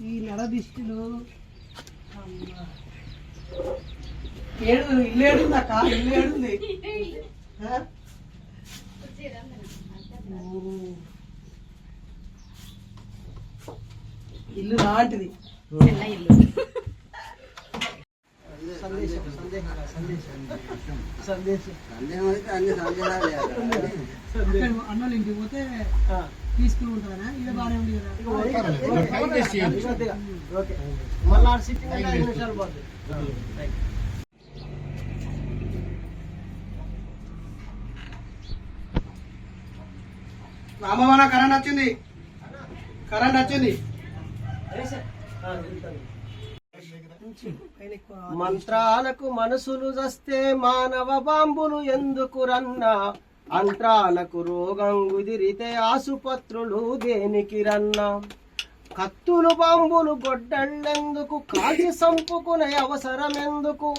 ఈ నడ దిష్టిలు అమ్మా. ఏడు ఇల్లు ఏడుంది అక్క ఇల్లు ఏడుంది. ఇల్లు లాంటిది. సందేశం సందేశం. సందేశం. సందేశం. సందేహం అయితే అన్ని సందేహాలే అక్కడ. అక్కడ అన్నోళ్ళ ఇంటికి పోతే తీసుకుని ఉంటారా? ఇది బాగానే ఉంది కదా? ఓకే. మళ్ళీ సిట్టింగ్ అంటే ఐదు నిమిషాలు పోతుంది రామవన కరెంట్ వచ్చింది. కరెంట్ వచ్చింది. మంత్రాలకు మనసులు జస్తే మానవ బాంబులు ఎందుకు రన్నా? అంత్రాలకు రోగం కుదిరితే ఆసుపత్రులు దేనికి రన్నా? కత్తులు బాంబులు గొడ్డళ్ళెందుకు? కాల్చి సంపుకునే అవసరం ఎందుకు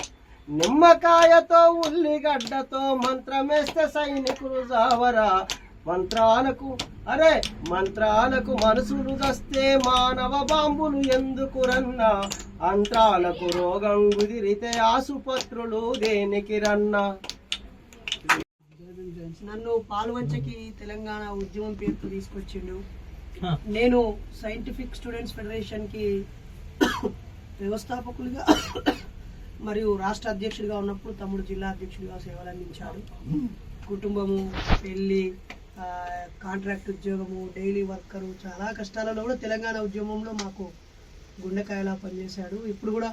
నిమ్మకాయతో ఉల్లిగడ్డతో మంత్రమేస్తే సైనికులు జావరా? మంత్రాలకు అరే మంత్రాలకు మనసులు దస్తే మానవ బాంబులు ఎందుకు రన్నా? అంత్రాలకు రోగం కుదిరితే ఆసుపత్రులు దేనికి రన్నా? నన్ను పాల్వంచకి తెలంగాణ ఉద్యమం పేరుతో తీసుకొచ్చిండు. నేను సైంటిఫిక్ స్టూడెంట్స్ ఫెడరేషన్కి వ్యవస్థాపకులుగా మరియు రాష్ట్ర అధ్యక్షుడిగా ఉన్నప్పుడు తమ్ముడు జిల్లా అధ్యక్షుడిగా సేవలు అందించాడు. కుటుంబము పెళ్ళి ఆ, కాంట్రాక్ట్ ఉద్యోగము డైలీ వర్కరు చాలా కష్టాలలో కూడా తెలంగాణ ఉద్యమంలో మాకు గుండెకాయలా పనిచేశాడు. ఇప్పుడు కూడా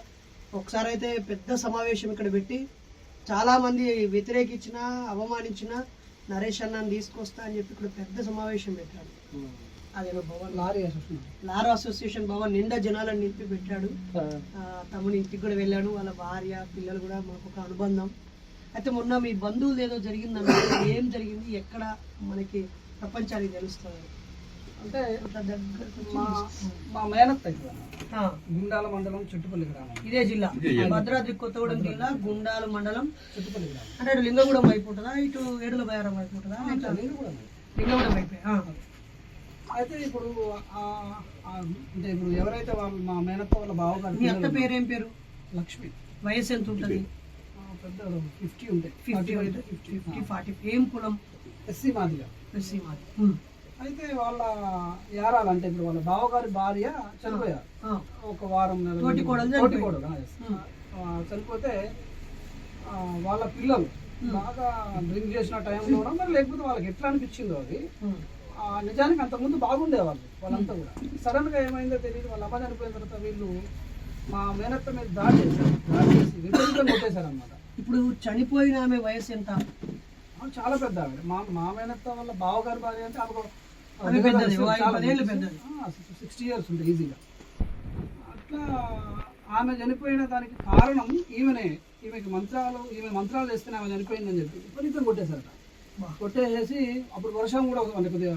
ఒకసారి అయితే పెద్ద సమావేశం ఇక్కడ పెట్టి చాలా మంది వ్యతిరేకించిన అవమానించిన నరేష్ అన్నాన్ని తీసుకొస్తా అని చెప్పి ఇక్కడ పెద్ద సమావేశం పెట్టాడు. అదేదో భవన్ లారీ లారీ అసోసియేషన్ భవన్ నిండా జనాలను నింపి పెట్టాడు. ఆ, తమ్ముని ఇంటికి కూడా వెళ్ళాడు వాళ్ళ భార్య పిల్లలు కూడా మాకు ఒక అనుబంధం. అయితే మొన్న మీ బంధువులు ఏదో జరిగిందన్న ఏం జరిగింది? ఎక్కడ? మనకి ప్రపంచానికి తెలుస్తుంది. అంటే మా మా గుండాల మండలం చుట్టుపల్లి గ్రామం. ఇదే జిల్లా. భద్రాద్రి కొత్తగూడెం జిల్లా గుండాలు మండలం చుట్టుపల్లి గ్రామం. అంటే అటు లింగగూడెం వైపు ఉంటుందా? ఇటు ఏడుల బయారం ఉన్నాను. లింగగూడెం వైపే. ఆ. అయితే ఇప్పుడు అంటే ఇప్పుడు ఎవరైతే వాళ్ళ మా మేనత్త వాళ్ళ బావగారు మీ అత్త పేరేం పేరు? లక్ష్మి. వయసు ఎంత ఉంటుంది? పెద్ద ఫిఫ్టీ ఉంటాయి ఫిఫ్టీ ఫిఫ్టీ. ఫార్టీ. ఏం కులం? ఎస్సీ మాదిగా. ఎస్సీ మాది. అయితే వాళ్ళ యారాలు అంటే ఇప్పుడు వాళ్ళ బావగారి భార్య చనిపోయారు. ఒక వారం నెల తోటి కోడలు చనిపోతే వాళ్ళ పిల్లలు బాగా డ్రింక్ చేసిన టైంలో కూడా మరి లేకపోతే వాళ్ళకి ఎట్లా అనిపించిందో అది. నిజానికి అంతకుముందు బాగుండేవాళ్ళు వాళ్ళంతా కూడా. సడన్గా ఏమైందో తెలియదు. వాళ్ళ అమ్మ చనిపోయిన తర్వాత వీళ్ళు మా మేనత్త మీద దాడి చేశారు. దాడి చేసి కొట్టేశారు అనమాట ఇప్పుడు చనిపోయిన ఆమె వయసు ఎంత? చాలా పెద్ద ఆవిడ. మా మా మేనత్త వాళ్ళ బావగారి భార్య అంటే ఆమెకు ఆమె పెద్దది, పదేళ్ళు పెద్దది. సిక్స్టీ ఇయర్స్ ఉంటుంది ఈజీగా అట్లా ఆమె చనిపోయిన దానికి కారణం ఈమెనే. ఈమెకి మంత్రాలు ఈమె మంత్రాలు వేస్తేనే ఆమె చనిపోయిందని చెప్పి విపరీతం కొట్టేశారట. కొట్టేసి అప్పుడు వర్షం కూడా అంటే కొద్దిగా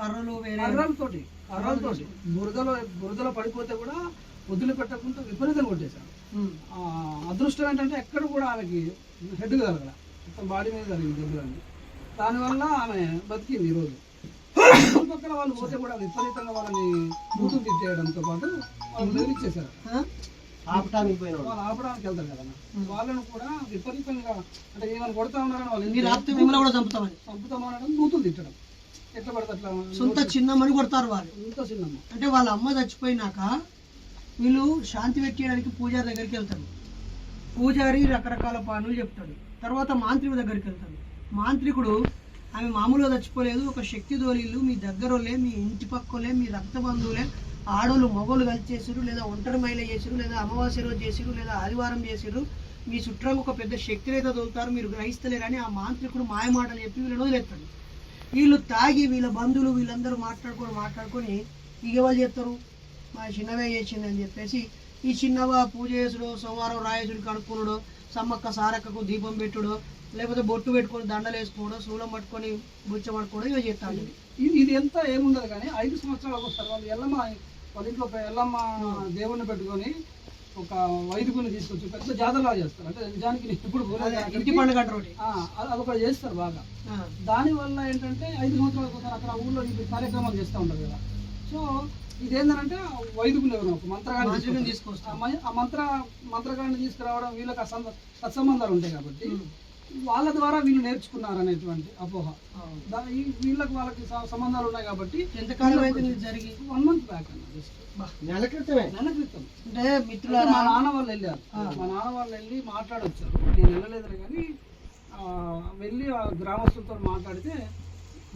కర్రలతోటి కర్రలతోటి. బురదలో బురదలో పడిపోతే కూడా వదిలి పెట్టకుండా విపరీతంగా కొట్టేశారు అదృష్టం ఏంటంటే ఎక్కడ కూడా ఆమెకి హెడ్ కలగల. మొత్తం బాడీ మీద కలిగింది దెబ్బలన్నీ దానివల్ల ఆమె బతికింది ఈరోజు చుట్టుపక్కల వాళ్ళు పోతే కూడా విపరీతంగా వాళ్ళని బూతులు తిట్టేయడంతో పాటు వాళ్ళు బెదిరించేశారు ఆ? ఆపటానికి పోయిన వాళ్ళు. ఆపడానికి వెళ్తారు కదా వాళ్ళను కూడా విపరీతంగా అంటే ఏమైనా కొడతా ఉన్నారని వాళ్ళు మీరు ఆపితే మిమ్మల్ని కూడా చంపుతామని. చంపుతామనడం బూతులు తిట్టడం. ఎట్లా పడితే అట్లా సొంత చిన్నమ్మని కొడతారు వాళ్ళు. ఇంత చిన్నమ్మ. అంటే వాళ్ళ అమ్మ చచ్చిపోయినాక వీళ్ళు శాంతి పెట్టేయడానికి పూజారి దగ్గరికి వెళ్తారు. పూజారి రకరకాల పనులు చెప్తాడు. తర్వాత మాంత్రికుడి దగ్గరికి వెళ్తాడు. మాంత్రికుడు ఆమె మామూలుగా చచ్చిపోలేదు. ఒక శక్తి దోలీలు. మీ దగ్గరోలే మీ ఇంటి పక్కోలే మీ రక్త బంధువులే ఆడోళ్ళు మగోళ్ళు కలిసి చేసిరు లేదా ఒంటరి మహిళ చేసిరు లేదా అమావాస్య రోజు చేసిరు లేదా ఆదివారం చేసిరు మీ చుట్టాలకు ఒక పెద్ద శక్తిని అయితే తోలుతారు. మీరు గ్రహిస్తలేరని ఆ మాంత్రికుడు మాయమాటలు చెప్పి వీళ్ళని వదిలేస్తాడు వీళ్ళు తాగి వీళ్ళ బంధువులు వీళ్ళందరూ మాట్లాడుకొని మాట్లాడుకొని ఇక వాళ్ళు చెప్తారు. మా చిన్నవే చేసింది అని చెప్పేసి ఈ చిన్నవ పూజ చేసుడు సోమవారం రాయసుడు కడుక్కునుడు సమ్మక్క సారక్కకు దీపం పెట్టుడు లేకపోతే బొట్టు పెట్టుకొని దండలు వేసుకోవడం శూలం పట్టుకొని బుచ్చ పట్టుకోవడం ఇవి చేస్తాడు ఇది ఇది ఎంత ఏముండదు కానీ ఐదు సంవత్సరాలకు ఒకసారి వాళ్ళు ఎల్లమ్మ వాళ్ళ ఇంట్లో ఎల్లమ్మ దేవుణ్ణి పెట్టుకొని ఒక వైదికుని తీసుకొచ్చి పెద్ద జాతరలా చేస్తారు. అంటే నిజానికి ఇప్పుడు. ఇంటి పండుగ అదొకటి చేస్తారు బాగా. ఆ, దాని వల్ల ఏంటంటే ఐదు సంవత్సరాలకు ఒకసారి అక్కడ ఊళ్ళో కార్యక్రమాలు చేస్తూ ఉంటారు కదా. సో ఇదేంటంటే వైదికులు ఎవరు ఒక మంత్రగాడిని మంత్రిని తీసుకొస్తారు. ఆ మంత్ర మంత్రగాడిని తీసుకురావడం వీళ్ళకి సత్సంబంధాలు ఉంటాయి కాబట్టి. వాళ్ళ ద్వారా వీళ్ళు నేర్చుకున్నారు అనేటువంటి అపోహ. అవును. దా- ఈ వీళ్ళకి వాళ్ళకి సంబంధాలు ఉన్నాయి కాబట్టి ఎంతకాలం అయితే జరిగి? వన్ మంత్ బ్యాక్ అన్న just. నెల క్రితమే? నెల క్రితం. అంటే మిత్రులారా? మా నాన్న వాళ్ళు వెళ్ళారు. మా నాన్న వాళ్ళు వెళ్ళి మాట్లాడొచ్చారు. నేను వెళ్ళలేదు కానీ వెళ్ళి ఆ గ్రామస్తులతో మాట్లాడితే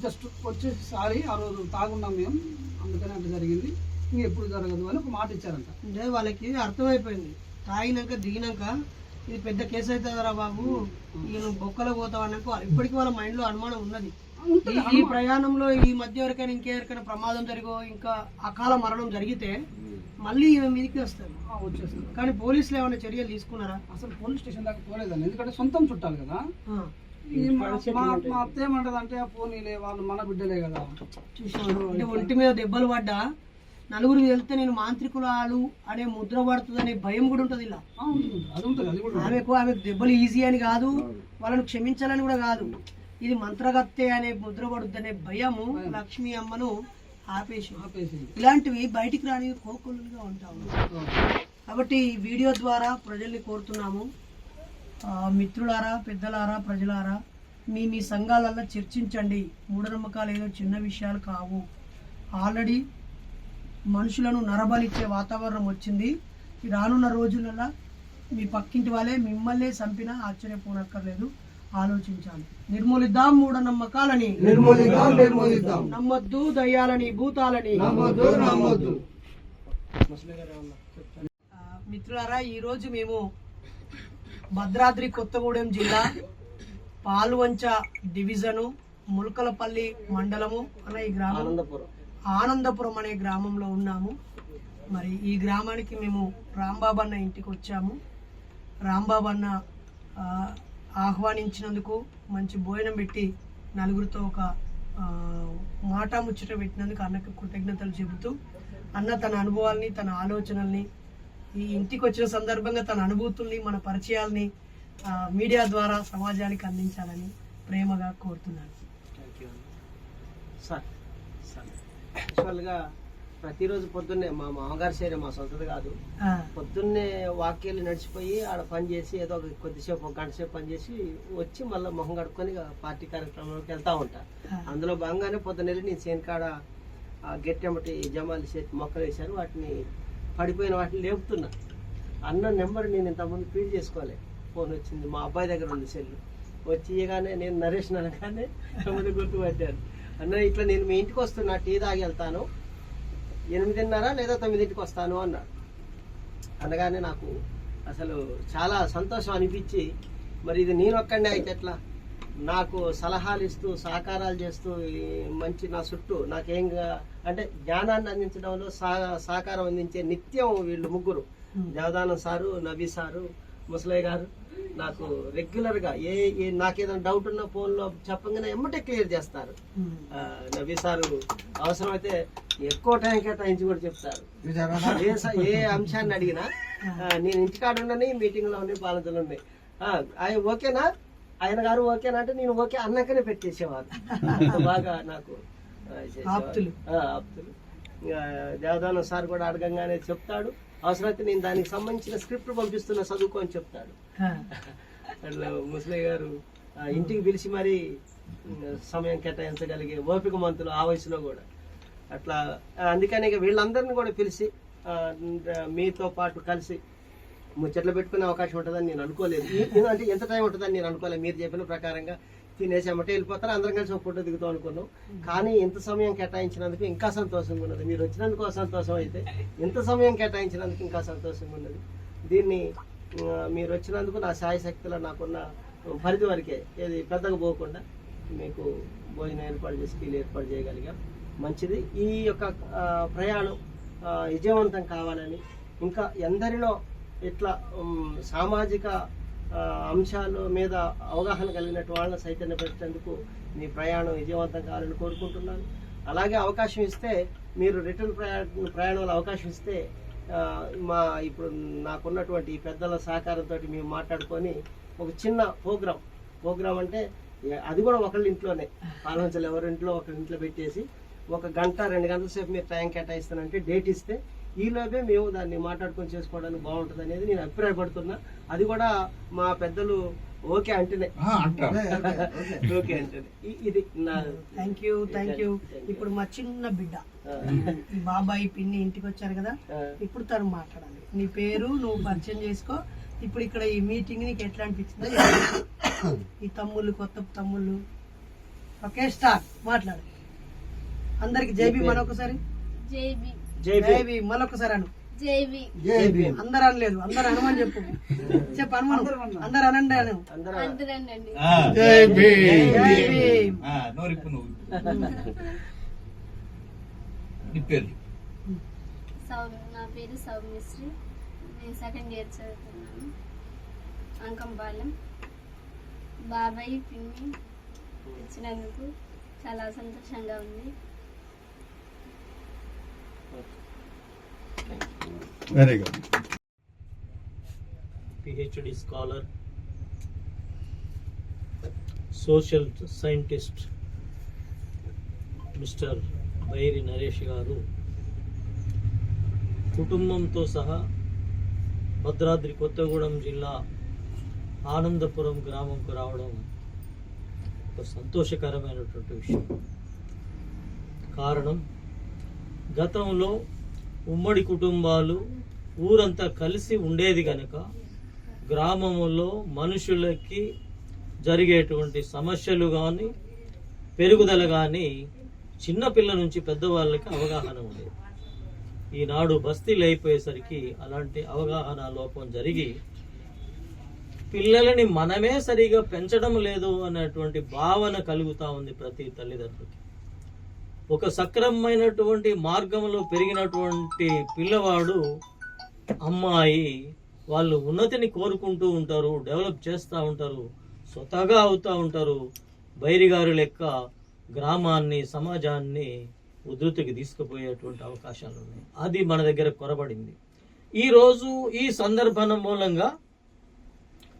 జస్ట్ వచ్చేసి సారీ ఆ రోజు తాగున్నాం మేము. అందుకని అట్లా జరిగింది. ఇంక ఎప్పుడు జరగదు అని ఒక మాట ఇచ్చారంట. అంటే వాళ్ళకి అర్థమైపోయింది. తాగినాక దిగినాక ఇది పెద్ద కేసు అవుతుందిరా బాబు. ఈయన బొక్కలో పోతావు అన్నాక ఇప్పటికీ వాళ్ళ మైండ్లో అనుమానం ఉన్నది. ఈ- ప్రయాణంలో ఈ మధ్య ఎవరికైనా ఇంకెవరికైనా ప్రమాదం జరిగో ఇంకా అకాల మరణం జరిగితే మళ్ళీ ఈమె మీదకి వస్తారు. వచ్చేస్తారు. కానీ పోలీసులు ఏమైనా చర్యలు తీసుకున్నారా? అసలు పోలీస్ స్టేషన్ దాకా పోలేదండి. ఎందుకంటే సొంతం చుట్టాలి కదా. మా అత్త ఏమంటది అంటే పోనీలే వాళ్ళు మన బిడ్డలే కదా. చూసాను అంటే ఒంటి మీద దెబ్బలు పడ్డా నలుగురు వెళ్తే నేను మాంత్రికురాలు అనే ముద్ర పడుతుందనే భయం కూడా ఉంటుంది ఇలా. ఆమెకు ఆమెకు దెబ్బలు ఈజీ అని కాదు వాళ్ళని క్షమించాలని కూడా కాదు. ఇది మంత్రగత్తె అనే ముద్ర పడుద్దనే భయము లక్ష్మీ అమ్మను ఆపేసి ఇలాంటివి బయటికి రాని కోకొల్లుగా ఉంటాము కాబట్టి ఈ వీడియో ద్వారా ప్రజల్ని కోరుతున్నాము. మిత్రులారా పెద్దలారా ప్రజలారా మీ మీ సంఘాలలో చర్చించండి. మూఢనమ్మకాలు ఏదో చిన్న విషయాలు కావు. ఆల్రెడీ మనుషులను నరబలిచ్చే వాతావరణం వచ్చింది. ఈ రానున్న రోజులలో మీ పక్కింటి వాళ్ళే మిమ్మల్ని చంపినా ఆశ్చర్యపోనక్కర్లేదు. ఆలోచించాలి. నిర్మూలిద్దాం మూఢనమ్మకాలని. నిర్మూలిద్దాం నిర్మూలిద్దాం. నమ్మొద్దు దయ్యాలని భూతాలని. నమ్మొద్దు నమ్మొద్దు. ఆ, మిత్రులారా ఈరోజు మేము భద్రాద్రి కొత్తగూడెం జిల్లా పాల్వంచ డివిజను ములకలపల్లి మండలము అనే ఈ గ్రామం ఆనందపురం అనే గ్రామంలో ఉన్నాము. మరి ఈ గ్రామానికి మేము రాంబాబు అన్న ఇంటికి వచ్చాము. రాంబాబు అన్న ఆహ్వానించినందుకు మంచి భోజనం పెట్టి నలుగురితో ఒక మాట ముచ్చట పెట్టినందుకు అన్నకు కృతజ్ఞతలు చెబుతూ అన్న తన అనుభవాల్ని తన ఆలోచనల్ని ఈ ఇంటికి వచ్చిన సందర్భంగా తన అనుభూతుల్ని మన పరిచయాల్ని మీడియా ద్వారా సమాజానికి అందించాలని ప్రేమగా కోరుతున్నాను. సార్ యాక్చువల్గా ప్రతిరోజు పొద్దున్నే మా మామగారి శరీరం మా సొంతది కాదు. పొద్దున్నే వాక్యాలు నడిచిపోయి ఆడ పని చేసి ఏదో ఒక కొద్దిసేపు ఒక గంట సేపు పని చేసి వచ్చి మళ్ళీ మొహం కడుక్కొని పార్టీ కార్యక్రమంలోకి వెళ్తా ఉంటా. అందులో భాగంగానే పొద్దున్న వెళ్ళి నేను చేనుకాడ ఆ గట్టెమ్మటి జమాలి చేతి మొక్కలు వేశారు. వాటిని పడిపోయిన వాటిని లేపుతున్నా. అన్న నెంబర్ నేను ఇంతకుముందు ఫీడ్ చేసుకోవాలి ఫోన్ వచ్చింది. మా అబ్బాయి దగ్గర ఉంది సెల్ వచ్చి ఇయగానే నేను నరేష్ అనగానే తమ్ముడు గుర్తుపట్టారు అన్న ఇట్లా నేను మీ ఇంటికి వస్తున్నా టీ తాగి వెళ్తాను. ఎనిమిదిన్నర లేదా తొమ్మిదింటికి వస్తాను అన్నాడు అనగానే నాకు అసలు చాలా సంతోషం అనిపించి మరి ఇది నేను ఒక్కడే అయితే ఎట్లా? నాకు సలహాలు ఇస్తూ సహకారాలు చేస్తూ మంచి నా చుట్టూ నాకేం అంటే జ్ఞానాన్ని అందించడంలో సహ- సహకారం అందించే నిత్యం వీళ్ళు ముగ్గురు. దేవదానం సారు నబీ సారు ముసలయ్య గారు నాకు రెగ్యులర్గా ఏ నాకేదైనా డౌట్ ఉన్న ఫోన్లో చెప్పగానే ఎమ్మటే క్లియర్ చేస్తారు. ఆ, నబీ సారు అవసరమైతే ఎక్కువ టైం కేటాయించి కూడా చెప్తారు. ఏ ఏ అంశాన్ని అడిగినా నేను ఇంటికాడ ఉండని మీటింగ్లో ఉండి బాధ్యతలు ఉన్నాయి ఆ, ఆయన ఓకేనా? ఆయన గారు ఓకేనా అంటే నేను ఓకే అన్నాకనే పెట్టేసేవారు. బాగా నాకు. ఆప్తులు. దేవదానం సార్ కూడా అడగంగానే చెప్తాడు. అవసరమైతే నేను దానికి సంబంధించిన స్క్రిప్ట్ పంపిస్తున్నా చదువుకో అని చెప్తాడు. అట్లా ముసలయ్య గారు ఇంటికి పిలిచి మరి సమయం కేటాయించగలిగే ఓపిక మంతులు ఆ వయసులో కూడా. అట్లా అందుకని ఇక వీళ్ళందరినీ కూడా పిలిచి మీతో పాటు కలిసి ముచ్చట్లు పెట్టుకునే అవకాశం ఉంటుందని నేను అనుకోలేదు. అంటే ఎంత టైం ఉంటుందని నేను అనుకోలేదు. మీరు చెప్పిన ప్రకారంగా తినేసి అమ్మటే వెళ్ళిపోతారు అందరం కలిసి ఒక ఫోటో దిగుతాం అనుకున్నాం. కానీ ఇంత సమయం కేటాయించినందుకు ఇంకా సంతోషంగా ఉన్నది. మీరు వచ్చినందుకు సంతోషం అయితే ఇంత సమయం కేటాయించినందుకు ఇంకా సంతోషంగా ఉన్నది. దీన్ని మీరు వచ్చినందుకు నా శాయశక్తిలో నాకున్న పరిధి వరకే ఏది పెద్దగా పోకుండా మీకు భోజనం ఏర్పాటు చేసి కీలు ఏర్పాటు చేయగలిగాం. మంచిది. ఈ యొక్క ప్రయాణం విజయవంతం కావాలని ఇంకా ఎందరిలో ఇట్లా సామాజిక అంశాల మీద అవగాహన కలిగినట్టు వాళ్ళని చైతన్యపరిచేందుకు మీ ప్రయాణం విజయవంతం కావాలని కోరుకుంటున్నాను. అలాగే అవకాశం ఇస్తే మీరు రిటర్న్ ప్రయాణ ప్రయాణంలో అవకాశం ఇస్తే మా ఇప్పుడు నాకున్నటువంటి పెద్దల సహకారంతో మేము మాట్లాడుకొని ఒక చిన్న ప్రోగ్రామ్ ప్రోగ్రామ్ అంటే అది కూడా ఒకళ్ళ ఇంట్లోనే. పాలవంచలు ఎవరి ఇంట్లో ఒకరి ఇంట్లో పెట్టేసి ఒక గంట రెండు గంటల సేపు మీరు టైం కేటాయిస్తానంటే డేట్ ఇస్తే ఈలోపే మేము దాన్ని మాట్లాడుకొని చేసుకోవడానికి బాగుంటుంది అనేది నేను అభిప్రాయపడుతున్నా. అది కూడా మా పెద్దలు ఓకే అంటేనే. ఓకే అంటేనే. ఇది నా థ్యాంక్ యూ థ్యాంక్ యూ ఇప్పుడు మా చిన్న బిడ్డ. బాబాయ్ పిన్ని ఇంటికి వచ్చారు కదా. ఇప్పుడు తను మాట్లాడాలి. నీ పేరు నువ్వు పరిచయం చేసుకో. ఇప్పుడు ఇక్కడ ఈ మీటింగ్ నీకు ఎట్లా అనిపించిందో. ఈ తమ్ముళ్ళు కొత్త తమ్ముళ్ళు. Okay start. మాట్లాడు. అందరికి జైబీ మరొకసారి జేబీ జై భీమ్. జైబీ మరొకసారి అను. అందరు అనలేదు. అందరు అనమని చెప్పు. చెప్పు అనుమను. అందరు అనండి అను. జై భీమ్. నోరిప్పు నువ్వు. నీ పేరు? సౌ- నా పేరు సౌమిశ్రీ నేను సెకండ్ ఇయర్ చదువుతున్నాను. అంకంపాలెం బాబాయ్ పిన్ని. ఇచ్చినందుకు చాలా సంతోషంగా ఉంది. Very good. PhD scholar social scientist mister Bairi Naresh గారు కుటుంబంతో సహా భద్రాద్రి కొత్తగూడెం జిల్లా ఆనందపురం గ్రామంకు రావడం ఒక సంతోషకరమైనటువంటి విషయం. కారణం గతంలో ఉమ్మడి కుటుంబాలు ఊరంతా కలిసి ఉండేది కనుక గ్రామంలో మనుషులకి జరిగేటువంటి సమస్యలు కానీ పెరుగుదల కానీ చిన్నపిల్ల నుంచి పెద్దవాళ్ళకి అవగాహన ఉండేది. ఈనాడు బస్తీలు అయిపోయేసరికి అలాంటి అవగాహన లోపం జరిగి పిల్లలని మనమే సరిగా పెంచడం లేదు అనేటువంటి భావన కలుగుతా ఉంది ప్రతి తల్లిదండ్రులకి. ఒక సక్రమమైనటువంటి మార్గంలో పెరిగినటువంటి పిల్లవాడు అమ్మాయి వాళ్ళు ఉన్నతిని కోరుకుంటూ ఉంటారు డెవలప్ చేస్తూ ఉంటారు స్వతగా అవుతూ ఉంటారు. బైరిగారు లెక్క గ్రామాన్ని సమాజాన్ని ఉధృతికి తీసుకుపోయేటువంటి అవకాశాలు ఉన్నాయి. అది మన దగ్గర కొరబడింది. ఈరోజు ఈ సందర్భం మూలంగా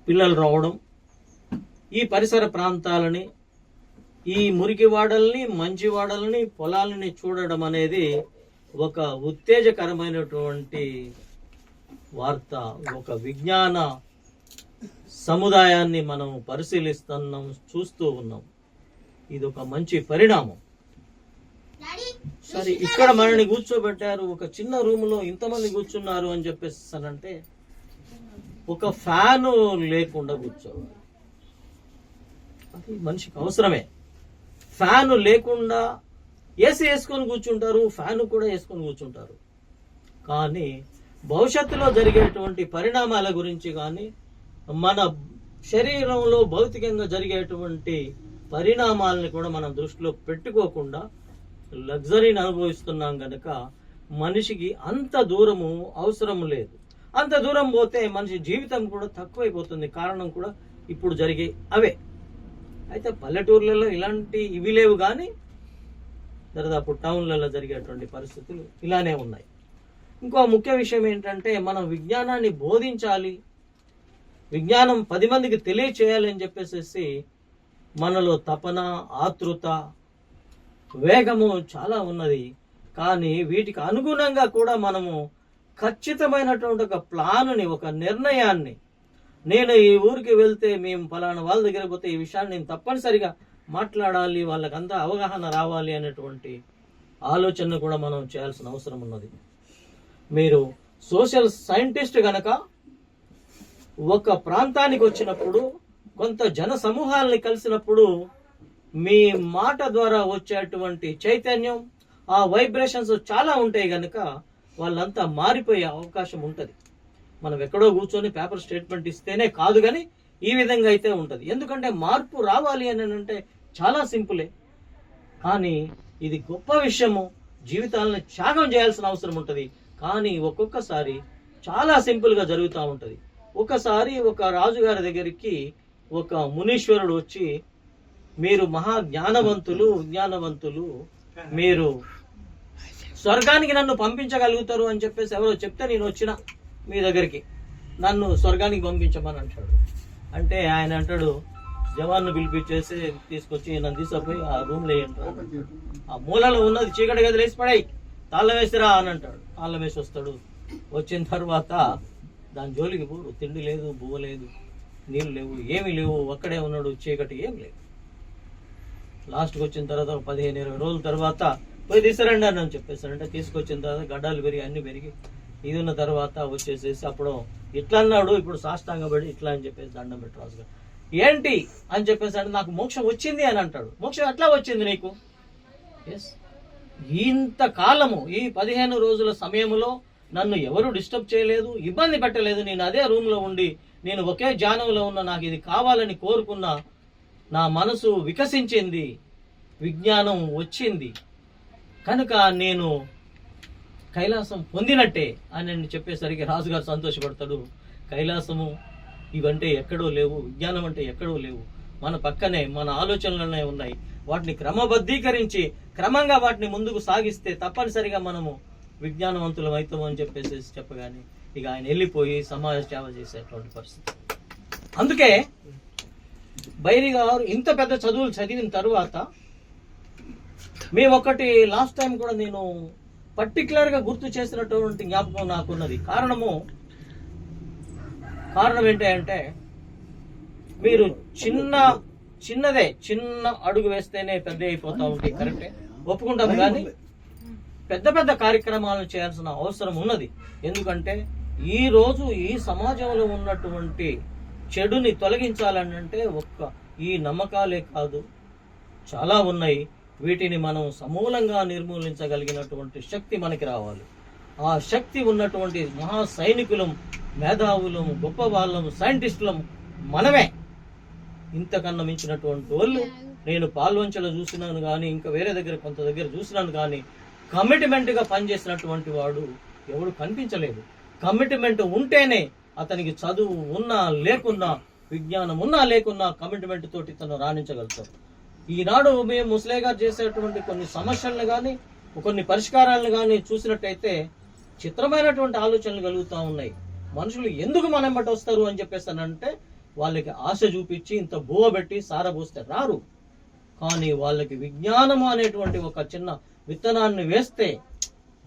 పిల్లలు రావడం ఈ పరిసర ప్రాంతాలని ఈ మురికి వాడల్ని మంచి వాడల్ని పొలాలని చూడడం అనేది ఒక ఉత్తేజకరమైనటువంటి వార్త ఒక విజ్ఞాన సముదాయాన్ని మనం పరిశీలిస్తున్నాం చూస్తూ ఉన్నాం. ఇది ఒక మంచి పరిణామం. సరే ఇక్కడ మనని కూర్చోబెట్టారు ఒక చిన్న రూమ్లో ఇంతమంది కూర్చున్నారు అని చెప్పేసానంటే ఒక ఫ్యాను లేకుండా కూర్చోవాలి. అది మనిషికి అవసరమే. ఫ్యాన్ లేకుండా ఏసీ వేసుకొని కూర్చుంటారు ఫ్యాన్ కూడా వేసుకొని కూర్చుంటారు. కానీ భవిష్యత్తులో జరిగేటువంటి పరిణామాల గురించి కానీ మన శరీరంలో భౌతికంగా జరిగేటువంటి పరిణామాలను కూడా మనం దృష్టిలో పెట్టుకోకుండా లగ్జరీని అనుభవిస్తున్నాం కనుక మనిషికి అంత దూరము అవసరం లేదు. అంత దూరం పోతే మనిషి జీవితం కూడా తక్కువైపోతుంది. కారణం కూడా ఇప్పుడు జరిగే అవే. అయితే పల్లెటూర్లలో ఇలాంటి ఇవి లేవు కానీ దాదాపు టౌన్లలో జరిగేటువంటి పరిస్థితులు ఇలానే ఉన్నాయి. ఇంకో ముఖ్య విషయం ఏంటంటే మనం విజ్ఞానాన్ని బోధించాలి విజ్ఞానం పది మందికి తెలియచేయాలి అని చెప్పేసి మనలో తపన ఆతృత వేగము చాలా ఉన్నది. కానీ వీటికి అనుగుణంగా కూడా మనము ఖచ్చితమైనటువంటి ఒక ప్లాన్ని ఒక నిర్ణయాన్ని నేను ఈ ఊరికి వెళ్తే మేము ఫలానా వాళ్ళ దగ్గర పోతే ఈ విషయాన్ని నేను తప్పనిసరిగా మాట్లాడాలి వాళ్ళకంతా అవగాహన రావాలి అనేటువంటి ఆలోచన కూడా మనం చేయాల్సిన అవసరం ఉన్నది. మీరు సోషల్ సైంటిస్ట్ గనక ఒక ప్రాంతానికి వచ్చినప్పుడు కొంత జన సమూహాలని కలిసినప్పుడు మీ మాట ద్వారా వచ్చేటువంటి చైతన్యం ఆ వైబ్రేషన్స్ చాలా ఉంటాయి గనక వాళ్ళంతా మారిపోయే అవకాశం ఉంటుంది. మనం ఎక్కడో కూర్చొని పేపర్ స్టేట్మెంట్ ఇస్తేనే కాదు కానీ ఈ విధంగా అయితే ఉంటుంది. ఎందుకంటే మార్పు రావాలి అని అంటే చాలా సింపులే. కానీ ఇది గొప్ప విషయము. జీవితాలను త్యాగం చేయాల్సిన అవసరం ఉంటుంది. కానీ ఒక్కొక్కసారి చాలా సింపుల్గా జరుగుతూ ఉంటది. ఒకసారి ఒక రాజుగారి దగ్గరికి ఒక మునీశ్వరుడు వచ్చి మీరు మహా జ్ఞానవంతులు జ్ఞానవంతులు మీరు స్వర్గానికి నన్ను పంపించగలుగుతారు అని చెప్పేసి ఎవరో చెప్తే నేను వచ్చిన. మీ దగ్గరికి. నన్ను స్వర్గానికి పంపించమని అంటాడు. అంటే ఆయన అంటాడు జవాన్ను పిలిపించేసి తీసుకొచ్చి నన్ను తీసుకుపోయి ఆ రూమ్లో వేయండి ఆ మూలలో ఉన్నది చీకటి గది లేచి పడాయి తాళ్ళం వేసిరా అని అంటాడు. తాళ్ళం వేసి వస్తాడు. వచ్చిన తర్వాత దాని జోలికి పోడు. తిండి లేదు బువ్వ లేదు నీళ్ళు లేవు ఏమీ లేవు ఒక్కడే ఉన్నాడు చీకటి ఏం లేదు. లాస్ట్కి వచ్చిన తర్వాత ఒక పదిహేను ఇరవై రోజుల తర్వాత పోయి తీసుకురండి అని చెప్పేసారంటే తీసుకొచ్చిన తర్వాత గడ్డాలు పెరిగి అన్ని పెరిగి ఇది ఉన్న తర్వాత వచ్చేసేసి అప్పుడు ఇట్లా అన్నాడు ఇప్పుడు సాష్టాంగపడి ఇట్లా అని చెప్పేసి దండం పెట్టి రాజుగారు ఏంటి అని చెప్పేసి అంటే నాకు మోక్షం వచ్చింది అని అంటాడు. మోక్షం ఎట్లా వచ్చింది నీకు? ఎస్ ఇంత కాలము ఈ పదిహేను రోజుల సమయంలో నన్ను ఎవరు డిస్టర్బ్ చేయలేదు ఇబ్బంది పెట్టలేదు నేను అదే రూమ్లో ఉండి నేను ఒకే జానంలో ఉన్న నాకు ఇది కావాలని కోరుకున్న నా మనసు వికసించింది విజ్ఞానం వచ్చింది. కనుక నేను కైలాసం పొందినట్టే అని నేను చెప్పేసరికి రాజుగారు సంతోషపడతాడు. కైలాసము ఇవంటే ఎక్కడో లేవు విజ్ఞానం అంటే ఎక్కడో లేవు. మన పక్కనే మన ఆలోచనలనే ఉన్నాయి. వాటిని క్రమబద్ధీకరించి క్రమంగా వాటిని ముందుకు సాగిస్తే తప్పనిసరిగా మనము విజ్ఞానవంతులం అవుతాము అని చెప్పేసి చెప్పగానే ఇక ఆయన వెళ్ళిపోయి సమాజ సేవ చేసేటువంటి పరిస్థితి. అందుకే బైరి గారు ఇంత పెద్ద చదువులు చదివిన తరువాత మేము ఒకటి లాస్ట్ టైం కూడా నేను పర్టికులర్గా గుర్తు చేసినటువంటి జ్ఞాపకం నాకున్నది. కారణము కారణం ఏంటి అంటే మీరు చిన్న చిన్నదే చిన్న అడుగు వేస్తేనే పెద్ద అయిపోతా ఉంటాయి కరెక్టే? ఒప్పుకుంటాం కానీ పెద్ద పెద్ద కార్యక్రమాలను చేయాల్సిన అవసరం ఉన్నది. ఎందుకంటే ఈ రోజు ఈ సమాజంలో ఉన్నటువంటి చెడుని తొలగించాలని అంటే ఒక్క ఈ నమ్మకాలే కాదు. చాలా ఉన్నాయి. వీటిని మనం సమూలంగా నిర్మూలించగలిగినటువంటి శక్తి మనకి రావాలి. ఆ శక్తి ఉన్నటువంటి మహా సైనికులం మేధావులం గొప్ప వాళ్ళం సైంటిస్టులం మనమే. ఇంతకన్నా మించినటువంటి వాళ్ళు నేను పాల్వంచలో చూసినాను కానీ ఇంకా వేరే దగ్గర కొంత దగ్గర చూసినాను కానీ కమిట్మెంట్గా పనిచేసినటువంటి వాడు ఎవడు కనిపించలేదు. కమిట్మెంట్ ఉంటేనే అతనికి చదువు ఉన్నా లేకున్నా విజ్ఞానం ఉన్నా లేకున్నా కమిట్మెంట్ తోటి తను రాణించగలుగుతాడు. ఈనాడు మేము ముస్లే గారు చేసేటువంటి కొన్ని సమస్యలను కానీ కొన్ని పరిష్కారాలను కానీ చూసినట్టయితే చిత్రమైనటువంటి ఆలోచనలు కలుగుతూ ఉన్నాయి. మనుషులు ఎందుకు మన వెంబట వస్తారు అని చెప్పేస్తానంటే వాళ్ళకి ఆశ చూపించి ఇంత బువ్వ పెట్టి సారబోస్తే రారు. కానీ వాళ్ళకి విజ్ఞానము అనేటువంటి ఒక చిన్న విత్తనాన్ని వేస్తే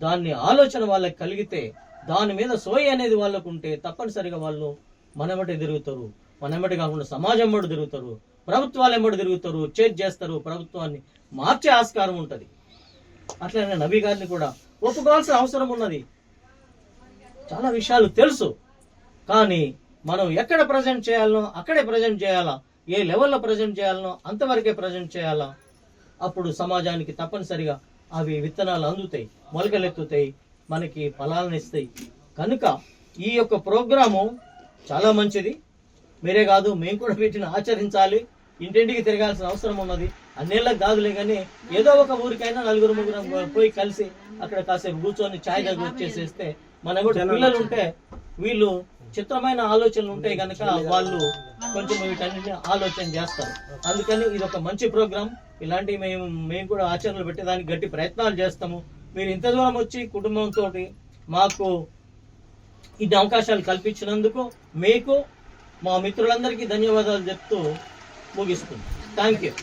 దాన్ని ఆలోచన వాళ్ళకి కలిగితే దాని మీద సోయి అనేది వాళ్ళకు ఉంటే తప్పనిసరిగా వాళ్ళు మనమటి తిరుగుతారు మనమటి కాకుండా సమాజం బట్టి తిరుగుతారు ప్రభుత్వాలు ఎంబడి తిరుగుతారు చేంజ్ చేస్తారు ప్రభుత్వాన్ని మార్చే ఆస్కారం ఉంటుంది. అట్లనే నబీ గారిని కూడా ఒప్పుకోవాల్సిన అవసరం ఉన్నది. చాలా విషయాలు తెలుసు. కానీ మనం ఎక్కడ ప్రజెంట్ చేయాలనో అక్కడే ప్రజెంట్ చేయాలా? ఏ లెవెల్లో ప్రజెంట్ చేయాలనో అంతవరకే ప్రజెంట్ చేయాలా? అప్పుడు సమాజానికి తప్పనిసరిగా అవి విత్తనాలు అందుతాయి మొలకలెత్తుతాయి మనకి ఫలాలను ఇస్తాయి. కనుక ఈ యొక్క ప్రోగ్రాము చాలా మంచిది. మీరే కాదు మేము కూడా వీటిని ఆచరించాలి. ఇంటింటికి తిరగాల్సిన అవసరం ఉన్నది. అన్నేళ్ళకి కాదులే కానీ ఏదో ఒక ఊరికైనా నలుగురు ముగ్గురు పోయి కలిసి అక్కడ కాసేపు కూర్చొని ఛాయ్ దగ్గర వచ్చేసేస్తే మన కూడా పిల్లలు ఉంటే వీళ్ళు చిత్రమైన ఆలోచనలు ఉంటాయి కనుక వాళ్ళు కొంచెం వీటన్నిటిని ఆలోచన చేస్తారు. అందుకని ఇది ఒక మంచి ప్రోగ్రాం. ఇలాంటివి మేము మేము కూడా ఆచరణలు పెట్టేదానికి గట్టి ప్రయత్నాలు చేస్తాము. మీరు ఇంత దూరం వచ్చి కుటుంబంతో మాకు ఇన్ని అవకాశాలు కల్పించినందుకు మీకు మా మిత్రులందరికీ ధన్యవాదాలు చెప్తూ ముగిస్తుంది. Thank you